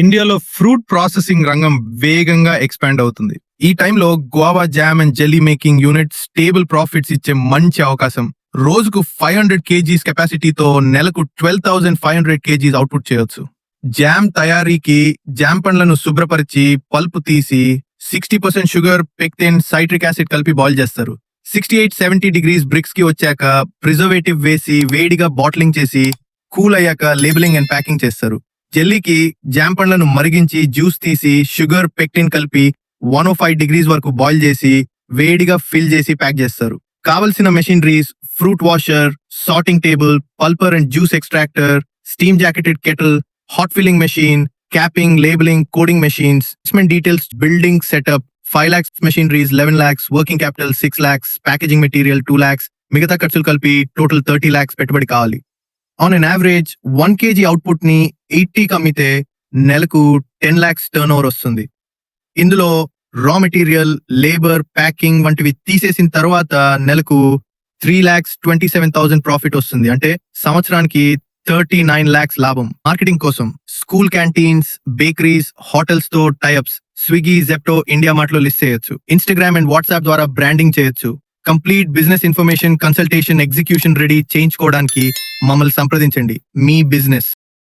ఇండియాలో fruit processing రంగం వేగంగా ఎక్స్పాండ్ అవుతుంది. ఈ టైంలో guava jam and jelly making unit stable profits ఇచ్చే మంచి అవకాశం. రోజుకు ఫైవ్ హండ్రెడ్ కేజీస్ కెపాసిటీతో నెలకు twelve thousand five hundred KGs output చేయొచ్చు. జామ్ తయారీకి జామ్ పండ్లను శుభ్రపరిచి పల్పు తీసి sixty percent sugar pectin citric acid కలిపి బాయిల్ చేస్తారు. సిక్స్టీ ఎయిట్ సెవెంటీ డిగ్రీస్ బ్రిక్స్కి వచ్చాక ప్రిజర్వేటివ్ వేసి వేడిగా బాటిలింగ్ చేసి కూల్ అయ్యాక లేబులింగ్ అండ్ ప్యాకింగ్ చేస్తారు. జెల్లీకి జామ్ పండ్లను మరిగించి జ్యూస్ తీసి షుగర్ పెక్టిన్ కలిపి వన్ ఓ ఫైవ్ డిగ్రీస్ వరకు బాయిల్ చేసి వేడిగా ఫిల్ చేసి ప్యాక్ చేస్తారు. కావలసిన machineries fruit washer sorting table pulper and juice extractor steam jacketed kettle hot filling machine capping labelling coding machines details building setup five lakhs machineries eleven lakhs working capital six lakhs packaging material two lakhs మిగతా ఖర్చులు కలిపి total thirty lakhs పెట్టుబడి కావాలి. On an average one KG అవుట్పుట్ని eighty అమ్మితే నెలకు ten lakhs turn over వస్తుంది. ఇందులో raw material labour packing వంటివి తీసేసిన తర్వాత నెలకు three lakhs twenty seven thousand profit వస్తుంది. అంటే సంవత్సరానికి థర్టీ నైన్ లాక్స్ లాభం. మార్కెటింగ్ కోసం school canteens bakeries హోటల్స్తో tie ups Swiggy Zepto India మార్ట్లో list చేయొచ్చు. ఇన్స్టాగ్రామ్ అండ్ వాట్సాప్ ద్వారా బ్రాండింగ్ చేయొచ్చు. Complete business information consultation execution ready చేయించుకోవడానికి మమ్మల్ని సంప్రదించండి. మీ బిజినెస్.